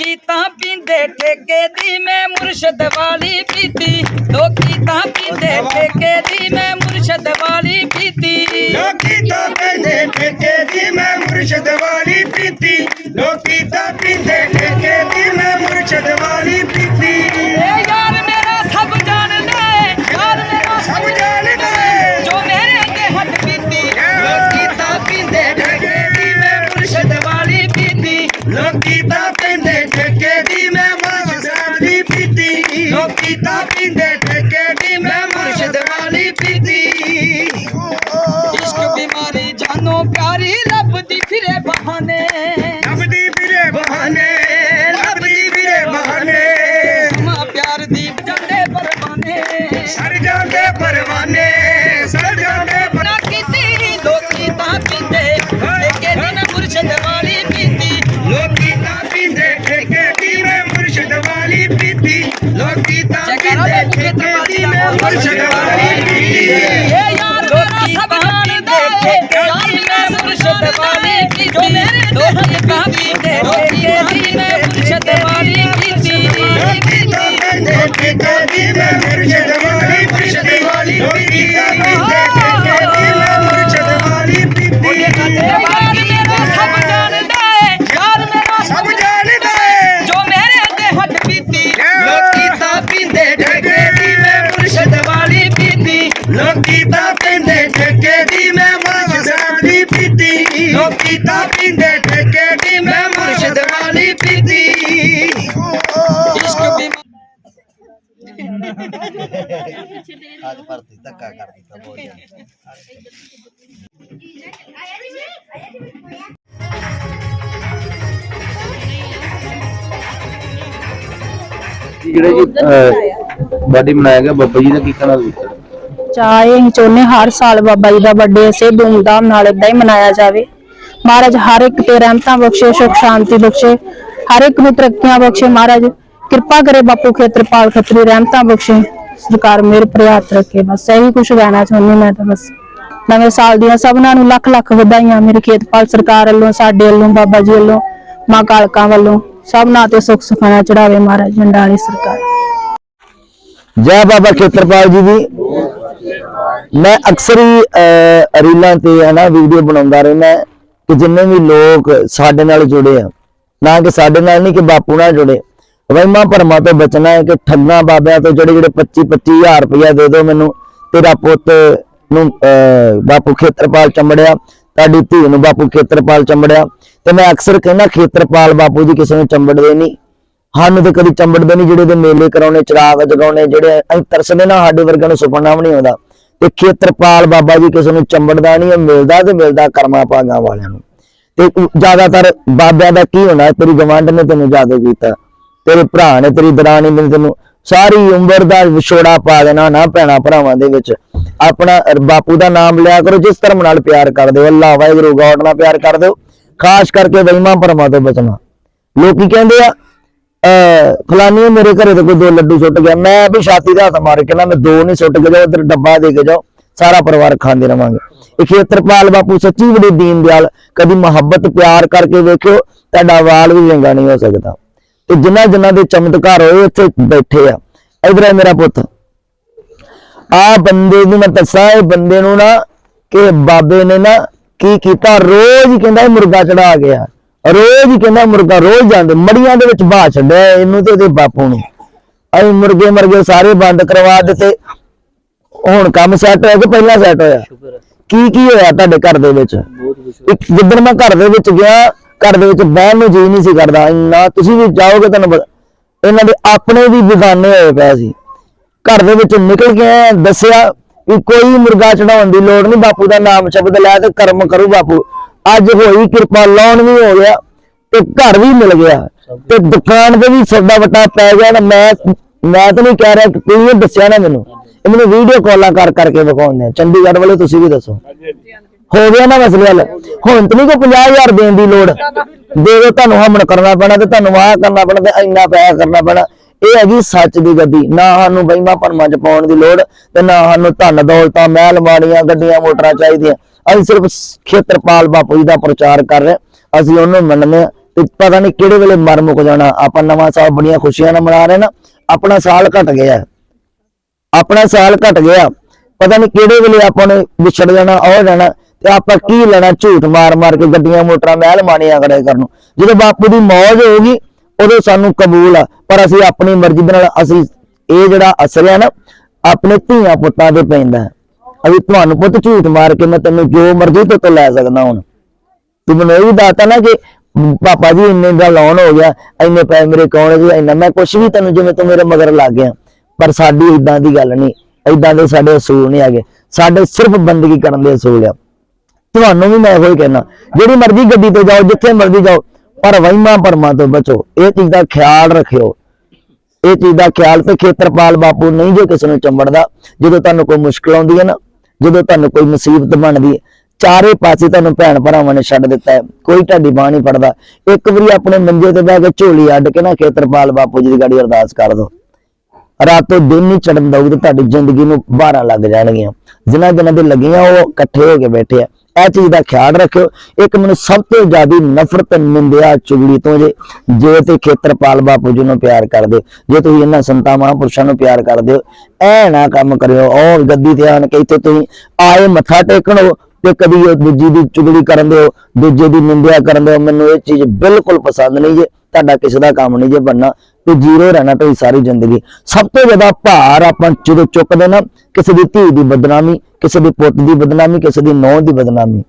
ਲੋਕੀ ਤਾਂ ਪੀਂਦੇ ਠੇਕੇ ਦੀ ਮੈਂ ਮੁਰਸ਼ਦ ਵਾਲੀ ਪੀਤੀ। ਲੋਕੀ ਤਾਂ ਪੀਂਦੇ ਠੇਕੇ ਦੀ ਮੈਂ ਮੁਰਸ਼ਦ ਵਾਲੀ ਪੀਤੀ। ਲੋਕੀ ਤਾਂ ਕਹਿੰਦੇ ਠੇਕੇ ਦੀ ਮੈਂ ਮੁਰਸ਼ਦ ਵਾਲੀ ਪੀਤੀ। ਲੋਕੀ ਤਾਂ ਪੀਂਦੇ ਠੇਕੇ ਦੀ ਮੈਂ ਮੁਰਸ਼ਦ ਵਾਲੀ ਪੀਤੀ। ਲੱਭਦੀ ਫਿਰੇ ਬਹਾਨੇ। ਲੱਭਦੀ ਫਿਰੇ ਬਹਾਨੇ ਲੱਭਦੀ ਫਿਰੇ ਬਹਾਨੇ। ਮਾਂ ਪਿਆਰ ਦੀ ਜਾਂਦੇ ਪਰਵਾਨੇ। ਸਰ ਜਾਂਦੇ ਪਰਵਾਨੇ ਸਰ ਜਾਂਦੇ ਪਰ- ਨਾ ਕੀਤੀ ਲੋਕੀ ਤਾਂ ਪੀਂਦੇ ਠੇਕੇ ਦੀ ਮੈਂ ਮੁਰਸ਼ਦ ਵਾਲੀ ਪੀਤੀ ਲੋਕੀ ਤਾਂ ਪੀਂਦੇ ਠੇਕੇ ਦੀ ਮੈਂ ਮੁਰਸ਼ਦ ਵਾਲੀ ਪੀਤੀ ਲੋਕੀ ਤਾਂ ਪੀਂਦੇ ਠੇਕੇ ਦੀ ਦਾ ਮੈਂ ਮੁਰਸ਼ਦ ਲੋਕੀ ਤਾਂ ਪੀਂਦੇ ਠੇਕੇ ਦੀ ਮੈਂ ਮੁਰਸ਼ਦ ਵਾਲੀ ਪੀਤੀ। ਲੋਕੀ ਤਾਂ ਪੀਂਦੇ ਠੇਕੇ ਦੀ ਮੈਂ ਮੁਰਸ਼ਦ ਵਾਲੀ ਪੀਤੀ। ਇਸ਼ਕ ਬਿਮਾਰੀ ਅੱਜ ਭਰਤੀ ਧੱਕਾ ਕਰ ਦਿੱਤਾ ਬਹੁਤ ਜ਼ਿਆਦਾ। ਜਿਹੜਾ ਜੀ ਬਾਡੀ ਮਨਾਇਆ ਗਿਆ ਬੱਬਾ ਜੀ ਦਾ ਕੀ ਕਹਿਣਾ ਤੁਸੀਂ? ਚਾਹੇ ਅਸੀਂ ਚਾਹੁੰਦੇ ਹਰ ਸਾਲ ਬਾਬਾ ਜੀ ਦਾ ਬਰਥਡੇ ਅਸੀਂ ਧੂਮਧਾਮ ਨਾਲ ਇਦਾਂ ਹੀ ਮਨਾਇਆ ਜਾਵੇ। ਮਹਾਰਾਜ ਹਰ ਇੱਕ ਤੇ ਰਹਿਮਤਾਂ ਬਖਸ਼ੇ, ਸੁਖ ਸ਼ਾਂਤੀ ਬਖਸ਼ੇ, ਹਰ ਇੱਕ ਨੂੰ ਤਰੱਕੀਆਂ ਬਖਸ਼ੇ। ਮਹਾਰਾਜ, ਕਿਰਪਾ ਕਰੇ ਬਾਪੂ ਖੇਤਰਪਾਲ ਖੱਤਰੀ, ਰਹਿਮਤਾਂ ਬਖਸ਼ੇ। ਸਰਕਾਰ ਮੇਰੇ ਪ੍ਰਿਆਤ ਰੱਖੇ। ਬਸ ਇਹੀ ਕੁਝ ਕਹਿਣਾ ਚਾਹੁੰਦੀ ਮੈਂ ਤਾਂ ਬਸ। ਨਵੇਂ ਸਾਲ ਦੀਆਂ ਸਭਨਾਂ ਨੂੰ ਲੱਖ ਲੱਖ ਵਧਾਈਆਂ ਮੇਰੇ ਖੇਤਪਾਲ ਸਰਕਾਰ ਵੱਲੋਂ, ਸਾਡੇ ਵੱਲੋਂ, ਬਾਬਾ ਜੀ ਵੱਲੋਂ, ਮਾਂ ਕਾਲਕਾਂ ਵੱਲੋਂ। ਸਭਨਾਂ ਤੇ ਸੁਖ ਸੁਖਾਨਾ ਚੜਾਵੇ ਮਹਾਰਾਜ ਮੰਡਾਲੀ ਸਰਕਾਰ। ਜੈ ਬਾਬਾ ਖੇਤਰਪਾਲ ਜੀ ਦੀ। ਮੈਂ ਅਕਸਰ ਹੀ ਅਹ, ਰੀਲਾਂ ਤੇ ਹਨਾ ਵੀਡੀਓ ਬਣਾਉਂਦਾ ਰਹਿੰਦਾ ਕਿ ਜਿੰਨੇ ਵੀ ਲੋਕ ਸਾਡੇ ਨਾਲ ਜੁੜੇ ਆ ਨਾ ਕਿ ਸਾਡੇ ਨਾਲ ਨਹੀਂ ਕਿ ਬਾਪੂ ਨਾਲ ਜੁੜੇ ਵਹਿਮਾਂ ਭਰਮਾਂ ਤੋਂ ਬਚਣਾ ਹੈ ਕਿ ਠੱਗਾਂ ਬਾਬਿਆਂ ਤੋਂ ਜਿਹੜੇ ਜਿਹੜੇ 25 25000 ਰੁਪਇਆ ਦੇ ਦਿਓ ਮੈਨੂੰ ਤੇਰਾ ਪੁੱਤ ਨੂੰ ਅਹ, ਬਾਪੂ ਖੇਤਰਪਾਲ ਚੰਬੜਿਆ ਤੁਹਾਡੀ ਧੀ ਨੂੰ ਬਾਪੂ ਖੇਤਰਪਾਲ ਚੰਬੜਿਆ। ਤੇ ਮੈਂ ਅਕਸਰ ਕਹਿੰਦਾ ਖੇਤਰਪਾਲ ਬਾਪੂ ਜੀ ਕਿਸੇ ਨੂੰ ਚੰਬੜਦੇ ਨਹੀਂ। ਸਾਨੂੰ ਤੇ ਕਦੀ ਚੰਬੜਦੇ ਨਹੀਂ ਜਿਹੜੇ ਦੇ ਮੇਲੇ ਕਰਾਉਣੇ ਚਿਰਾਗ ਜਗਾਉਣੇ ਜਿਹੜੇ ਅਸੀਂ ਤਰਸਦੇ ਨਾ ਸਾਡੇ ਵਰਗਿਆਂ ਨੂੰ ਸੁਪਨਾ ਵੀ ਨਹੀਂ ਆਉਂਦਾ। ਤੇ ਖੇਤਰਪਾਲ ਬਾਬਾ ਜੀ ਕਿਸੇ ਨੂੰ ਚੰਬੜਦਾ ਨਹੀਂ ਮਿਲਦਾ ਤੇ ਮਿਲਦਾ ਕਰਮਾਂ ਭਾਗਾਂ ਵਾਲਿਆਂ ਨੂੰ। ਤੇ ਜ਼ਿਆਦਾਤਰ ਬਾਬਿਆਂ ਦਾ ਕੀ ਹੋਣਾ, ਤੇਰੀ ਗਵਾਂਢ ਨੇ ਤੈਨੂੰ ਜਾਦੂ ਕੀਤਾ, ਤੇਰੇ ਭਰਾ ਨੇ, ਤੇਰੀ ਦਰਾਣੀ ਨੇ ਤੈਨੂੰ ਸਾਰੀ ਉਮਰ ਦਾ ਵਿਛੋੜਾ ਪਾ ਦੇਣਾ ਨਾ ਭੈਣਾ ਭਰਾਵਾਂ ਦੇ ਵਿੱਚ। ਆਪਣਾ ਬਾਪੂ ਦਾ ਨਾਮ ਲਿਆ ਕਰੋ, ਜਿਸ ਧਰਮ ਨਾਲ ਪਿਆਰ ਕਰਦੇ ਹੋ। ਅੱਲਾਹ, ਵਾਹਿਗੁਰੂ, ਗੋਡ ਨਾਲ ਪਿਆਰ ਕਰਦੇ ਹੋ। ਖਾਸ ਕਰਕੇ ਵਹਿਮਾਂ ਭਰਮਾਂ ਤੋਂ ਬਚਣਾ। ਲੋਕੀ ਕਹਿੰਦੇ ਆ ਫਲਾਨੀ ਮੇਰੇ ਘਰੇ ਤੇ ਕੋਈ ਦੋ ਲੱਡੂ ਸੁੱਟ ਗਿਆ। ਮੈਂ ਵੀ ਛਾਤੀ ਦਾ ਹੱਥ ਮਾਰ ਕੇ ਨਾ ਮੈਂ ਦੋ ਨਹੀਂ ਸੁੱਟ ਕੇ ਜਾਓ ਉਧਰ ਡੱਬਾ ਦੇ ਕੇ ਜਾਓ ਸਾਰਾ ਪਰਿਵਾਰ ਖਾਂਦੇ ਰਵਾਂਗੇ। ਇਹ ਖੇਤਰਪਾਲ ਬਾਪੂ ਸੱਚੀ ਬੜੀ ਦੀਨ ਦਿਆਲ ਕਦੀ ਮੁਹੱਬਤ ਪਿਆਰ ਕਰਕੇ ਵੇਖਿਓ, ਤੁਹਾਡਾ ਵਾਲ ਵੀ ਚੰਗਾ ਨਹੀਂ ਹੋ ਸਕਦਾ। ਤੇ ਜਿਨ੍ਹਾਂ ਜਿਨ੍ਹਾਂ ਦੇ ਚਮਤਕਾਰ ਹੋਏ, ਉੱਥੇ ਬੈਠੇ ਆ। ਇਧਰ ਹੈ ਮੇਰਾ ਪੁੱਤ। ਆ ਬੰਦੇ ਨੂੰ ਮੈਂ ਦੱਸਾਂ, ਇਹ ਬੰਦੇ ਨੂੰ ਨਾ ਕਿ ਬਾਬੇ ਨੇ ਨਾ ਕੀ ਕੀਤਾ, ਰੋਜ਼ ਕਹਿੰਦਾ ਮੁਰਗਾ ਚੜਾ ਗਿਆ। ਰੋਜ਼ ਹੀ ਕਹਿੰਦਾ ਮੁਰਗਾ ਰੋਜ਼ ਜਾਂਦੇ ਮੜੀਆਂ ਦੇ ਵਿੱਚ ਬਾਹ ਛੱਡਿਆ ਇਹਨੂੰ ਤੇ ਇਹਦੇ ਬਾਪੂ ਨੂੰ ਅਸੀਂ ਮੁਰਗੇ ਮਰਗੇ ਸਾਰੇ ਬੰਦ ਕਰਵਾ ਦਿੱਤੇ। ਹੁਣ ਕੰਮ ਸੈੱਟ ਹੋਇਆ ਕਿ ਪਹਿਲਾਂ ਸੈੱਟ ਹੋਇਆ? ਕੀ ਕੀ ਹੋਇਆ ਤੁਹਾਡੇ ਘਰ ਦੇ ਵਿੱਚ? ਇੱਕ ਜਿੱਦਣ ਮੈਂ ਘਰ ਦੇ ਵਿੱਚ ਗਿਆ ਘਰ ਦੇ ਵਿੱਚ ਬਹਿਣ ਨੂੰ ਜੀ ਨਹੀਂ ਸੀ ਕਰਦਾ। ਇੰਨਾ ਤੁਸੀਂ ਵੀ ਜਾਓਗੇ ਤੁਹਾਨੂੰ ਇਹਨਾਂ ਦੇ ਆਪਣੇ ਵੀ ਬਿਗਾਨੇ ਹੋਏ ਪਏ ਸੀ। ਘਰ ਦੇ ਵਿੱਚ ਨਿਕਲ ਕੇ ਆਏ, ਦੱਸਿਆ ਕਿ ਕੋਈ ਮੁਰਗਾ ਚੜਾਉਣ ਦੀ ਲੋੜ ਨਹੀਂ ਬਾਪੂ ਦਾ ਨਾਮ ਸ਼ਬਦ ਲੈ ਤੇ ਕਰਮ ਕਰੂ ਬਾਪੂ। ਅੱਜ ਹੋਈ ਕਿਰਪਾ, ਲਾਉਣ ਵੀ ਹੋ ਗਿਆ ਤੇ ਘਰ ਵੀ ਮਿਲ ਗਿਆ। ਤੇ ਦੁਕਾਨ ਤੇ ਵੀ ਸੌਦਾ ਵਟਾ ਪੈ ਗਿਆ ਨਾ, ਮੈਂ ਮੈਂ ਤਾਂ ਨਹੀਂ ਕਹਿ ਰਿਹਾ ਕਿ ਕੋਈ ਦੱਸਿਆ ਨਾ ਮੈਨੂੰ। ਇਹ ਮੈਨੂੰ ਵੀਡੀਓ ਕਾਲਾਂ ਕਰ, ਕਰਕੇ ਵਿਖਾਉਂਦੇ ਚੰਡੀਗੜ੍ਹ ਵਾਲੇ ਤੁਸੀਂ ਵੀ ਦੱਸੋ। ਹੋ ਗਿਆ ਨਾ ਮਸਲੇ ਹੱਲ ਹੁਣ ਤਾਂ ਨਹੀਂ ਕੋਈ 50000 ਦੇਣ ਦੀ ਲੋੜ। ਦੇ ਦੋ ਤੁਹਾਨੂੰ ਹਮਣ ਕਰਨਾ ਪੈਣਾ ਤੇ ਤੁਹਾਨੂੰ ਆਹ ਕਰਨਾ ਪੈਣਾ ਤੇ ਇੰਨਾ ਪੈਸਾ ਕਰਨਾ ਪੈਣਾ। ਇਹ ਹੈਗੀ ਸੱਚ ਦੀ ਗੱਦੀ ਨਾ ਸਾਨੂੰ ਬਈਮਾ ਭਰਮਾਂ ਚ ਪਾਉਣ ਦੀ ਲੋੜ ਤੇ ਨਾ ਸਾਨੂੰ ਧਨ ਦੌਲਤਾਂ, ਮਹਿਲ ਮਾੜੀਆਂ ਗੱਡੀਆਂ, ਮੋਟਰਾਂ ਚਾਹੀਦੀਆਂ। ਅਸੀਂ ਸਿਰਫ ਖੇਤਰਪਾਲ ਬਾਪੂ ਜੀ ਦਾ ਪ੍ਰਚਾਰ ਕਰ ਰਹੇ ਅਸੀਂ ਉਹਨੂੰ ਮੰਨਦੇ ਹਾਂ ਤੇ ਪਤਾ ਨਹੀਂ ਕਿਹੜੇ ਵੇਲੇ ਮਰ ਮੁੱਕ ਜਾਣਾ। ਆਪਾਂ ਨਵਾਂ ਸਾਲ ਬੜੀਆਂ ਖੁਸ਼ੀਆਂ ਨਾਲ ਮਨਾ ਰਹੇ ਨਾ। ਆਪਣਾ ਸਾਲ ਘਟ ਗਿਆ ਆਪਣਾ ਸਾਲ ਘਟ ਗਿਆ। ਪਤਾ ਨਹੀਂ ਕਿਹੜੇ ਵੇਲੇ ਆਪਾਂ ਨੇ ਵਿਛੜ ਜਾਣਾ, ਉਹ ਜਾਣਾ। ਤੇ ਆਪਾਂ ਕੀ ਲੈਣਾ? ਝੂਠ ਮਾਰ ਮਾਰ ਕੇ ਗੱਡੀਆਂ, ਮੋਟਰਾਂ, ਮਹਿਲ ਮਾਣੀਆਂ ਕਰੇ ਕਰਨ ਜਦੋਂ ਬਾਪੂ ਦੀ ਮੌਜ ਹੋਊਗੀ, ਉਦੋਂ ਸਾਨੂੰ ਕਬੂਲ ਆ। ਪਰ ਅਸੀਂ ਆਪਣੀ ਮਰਜ਼ੀ ਦੇ ਨਾਲ ਅਸੀਂ ਇਹ ਜਿਹੜਾ ਅਸਰ ਹੈ ਨਾ, ਆਪਣੇ ਧੀਆਂ ਪੁੱਤਾਂ ਤੇ ਪੈਂਦਾ ਹੈ। ਅਸੀਂ ਤੁਹਾਨੂੰ ਪੁੱਤ ਝੂਠ ਮਾਰ ਕੇ ਮੈਂ ਤੈਨੂੰ ਜੋ ਮਰਜ਼ੀ ਤੋਂ ਤੋਂ ਲੈ ਸਕਦਾ ਹੁਣ। ਤੂੰ ਮੈਨੂੰ ਇਹ ਵੀ ਦੱਸਤਾ ਨਾ ਕਿ ਪਾਪਾ ਜੀ ਇੰਨੇ ਦਾ ਲੋਨ ਹੋ ਗਿਆ, ਇੰਨੇ ਪੈਸੇ ਮੇਰੇ ਕੋਲ ਜੀ ਇੰਨਾ, ਮੈਂ ਕੁਛ ਵੀ ਤੈਨੂੰ ਜਿਵੇਂ ਤੂੰ ਮੇਰੇ ਮਗਰ ਲੱਗ ਗਿਆ। ਪਰ ਸਾਡੀ ਇਦਾਂ ਦੀ ਗੱਲ ਨਹੀਂ ਇਦਾਂ ਦੇ ਸਾਡੇ ਅਸੂਲ ਨਹੀਂ ਹੈਗੇ। ਸਾਡੇ ਸਿਰਫ ਬੰਦਗੀ ਕਰਨ ਦੇ ਅਸੂਲ ਆ। ਤੁਹਾਨੂੰ ਵੀ ਮੈਂ ਇਹੋ ਹੀ ਕਹਿਣਾ ਜਿਹੜੀ ਮਰਜ਼ੀ ਗੱਡੀ ਤੇ ਜਾਓ, ਜਿੱਥੇ ਮਰਜ਼ੀ ਜਾਓ, ਪਰ ਵਹਿਮਾਂ ਭਰਮਾਂ ਤੋਂ ਬਚੋ। ਇਹ ਚੀਜ਼ ਦਾ ਖਿਆਲ ਰੱਖਿਓ। ਇਹ ਚੀਜ਼ ਦਾ ਖਿਆਲ ਤੇ ਖੇਤਰਪਾਲ ਬਾਪੂ ਨਹੀਂ ਜੇ ਕਿਸੇ ਨੂੰ ਚੰਬੜਦਾ, ਜਦੋਂ ਤੁਹਾਨੂੰ ਕੋਈ ਮੁਸ਼ਕਲ ਆਉਂਦੀ ਹੈ ਨਾ ਜਦੋਂ ਤੁਹਾਨੂੰ ਕੋਈ ਮੁਸੀਬਤ ਬਣਦੀ ਹੈ ਚਾਰੇ ਪਾਸੇ ਤੁਹਾਨੂੰ ਭੈਣ ਭਰਾਵਾਂ ਨੇ ਛੱਡ ਦਿੱਤਾ ਹੈ। ਕੋਈ ਤੁਹਾਡੀ ਬਾਹ ਨਹੀਂ ਪੜਦਾ ਇੱਕ ਵਾਰੀ ਆਪਣੇ ਮੰਜੇ ਤੇ ਬਹਿ ਕੇ ਝੋਲੀ ਅੱਡ ਕੇ ਨਾ ਖੇਤਰਪਾਲ ਬਾਪੂ ਜੀ ਦੀ ਗਾੜੀ ਅਰਦਾਸ ਕਰ ਦੋ ਰਾਤੋਂ ਦਿਨ ਨਹੀਂ ਚੜਨ ਦਊਗੀ ਤੇ ਤੁਹਾਡੀ ਜ਼ਿੰਦਗੀ ਨੂੰ ਬਾਹਰਾਂ ਲੱਗ ਜਾਣਗੀਆਂ। ਜਿਨ੍ਹਾਂ ਜਿਨ੍ਹਾਂ ਦੇ ਲੱਗੀਆਂ, ਉਹ ਇਕੱਠੇ ਹੋ ਕੇ ਬੈਠੇ ਆ। ਇਹ ਚੀਜ਼ ਦਾ ਖਿਆਲ ਰੱਖਿਓ। ਇੱਕ ਮੈਨੂੰ ਸਭ ਤੋਂ ਜ਼ਿਆਦਾ ਨਫ਼ਰਤ ਨਿੰਦਿਆ ਚੁਗਲੀ ਤੋਂ ਜੇ ਜੇ ਤੇ ਖੇਤਰਪਾਲ ਬਾਪੂ ਜੀ ਨੂੰ ਪਿਆਰ ਕਰਦੇ, ਜੇ ਤੁਸੀਂ ਇਹਨਾਂ ਸੰਤਾਂ ਮਹਾਂਪੁਰਸ਼ਾਂ ਨੂੰ ਪਿਆਰ ਕਰਦੇ ਹੋ ਐ ਨਾ ਕੰਮ ਕਰਿਓ। ਉਹ ਗੱਦੀ ਤੇ ਆਣ ਕੇ ਇੱਥੇ ਤੁਸੀਂ ਆਏ, ਮੱਥਾ ਟੇਕਣੋ ਤੇ ਕਦੀ ਉਹ ਦੂਜੀ ਦੀ ਚੁਗਲੀ ਕਰਨ ਦਿਓ, ਦੂਜੇ ਦੀ ਨਿੰਦਿਆ ਕਰਨ ਦਿਓ। ਮੈਨੂੰ ਇਹ ਚੀਜ਼ ਬਿਲਕੁਲ ਪਸੰਦ ਨਹੀਂ ਜੇ। ਤੁਹਾਡਾ ਕਿਸੇ ਦਾ ਕੰਮ ਨਹੀਂ ਜੇ ਬਣਨਾ। ਤੇ ਜ਼ੀਰੋ ਰਹਿਣਾ ਤੁਸੀਂ ਸਾਰੀ ਜ਼ਿੰਦਗੀ। ਸਭ ਤੋਂ ਜ਼ਿਆਦਾ ਭਾਰ ਆਪਾਂ ਜਦੋਂ ਚੁੱਕਦੇ ਨਾ, ਕਿਸੇ ਦੀ ਧੀ ਦੀ ਬਦਨਾਮੀ, ਕਿਸੇ ਦੇ ਪੁੱਤ ਦੀ ਬਦਨਾਮੀ, ਕਿਸੇ ਦੀ ਨੌਂ ਦੀ ਬਦਨਾਮੀ,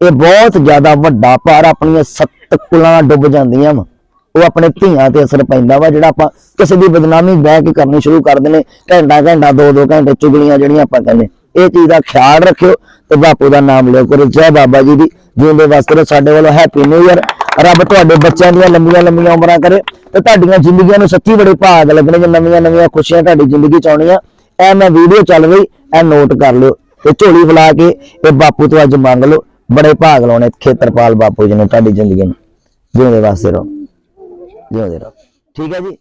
ਇਹ ਬਹੁਤ ਜ਼ਿਆਦਾ ਵੱਡਾ ਭਾਰ ਆਪਣੀਆਂ ਸੱਤ ਕੁਲਾਂ ਡੁੱਬ ਜਾਂਦੀਆਂ ਵਾ। ਉਹ ਆਪਣੇ ਧੀਆਂ ਤੇ ਅਸਰ ਪੈਂਦਾ ਵਾ, ਜਿਹੜਾ ਆਪਾਂ ਕਿਸੇ ਦੀ ਬਦਨਾਮੀ ਬਹਿ ਕੇ ਕਰਨੀ ਸ਼ੁਰੂ ਕਰਦੇ ਨੇ ਘੰਟਾ ਘੰਟਾ, ਦੋ ਦੋ ਘੰਟੇ ਚੁਗਲੀਆਂ ਜਿਹੜੀਆਂ ਆਪਾਂ ਕਹਿੰਦੇ। ਇਹ ਚੀਜ਼ ਦਾ ਖਿਆਲ ਰੱਖਿਓ ਤੇ ਬਾਪੂ ਦਾ ਨਾਮ ਲਿਓ ਕਰੋ ਜੈ ਬਾਬਾ ਜੀ ਦੀ, ਜਿਉਂਦੇ ਵਾਸਤੇ ਰਹੋ। ਸਾਡੇ ਵੱਲੋਂ ਹੈਪੀ ਨਿਊ ਇਅਰ। ਰੱਬ ਤੁਹਾਡੇ ਬੱਚਿਆਂ ਦੀਆਂ ਲੰਬੀਆਂ ਲੰਬੀਆਂ ਉਮਰਾਂ ਕਰੇ। ਤੇ ਤੁਹਾਡੀਆਂ ਜ਼ਿੰਦਗੀਆਂ ਨੂੰ ਸੱਚੀ ਬੜੇ ਭਾਗ ਲੱਗਣੇ ਜੇ ਨਵੀਆਂ ਨਵੀਆਂ ਖੁਸ਼ੀਆਂ ਤੁਹਾਡੀ ਜ਼ਿੰਦਗੀ ਚ ਆਉਣੀਆਂ। ਇਹ ਮੈਂ ਵੀਡੀਓ ਚੱਲ ਰਹੀ ਇਹ ਨੋਟ ਕਰ ਲਿਓ। ਤੇ ਝੋਲੀ ਫਲਾ ਕੇ, ਇਹ ਬਾਪੂ ਤੋਂ ਅੱਜ ਮੰਗ ਲਓ। ਬੜੇ ਭਾਗ ਲਾਉਣੇ ਖੇਤਰਪਾਲ ਬਾਪੂ ਜੀ ਨੇ ਤੁਹਾਡੀ ਜ਼ਿੰਦਗੀ ਨੂੰ। ਜਿਉਂਦੇ ਵਾਸਤੇ ਰਹੋ। ਜਿਉਂਦੇ ਰਹੋ। ਠੀਕ ਹੈ ਜੀ?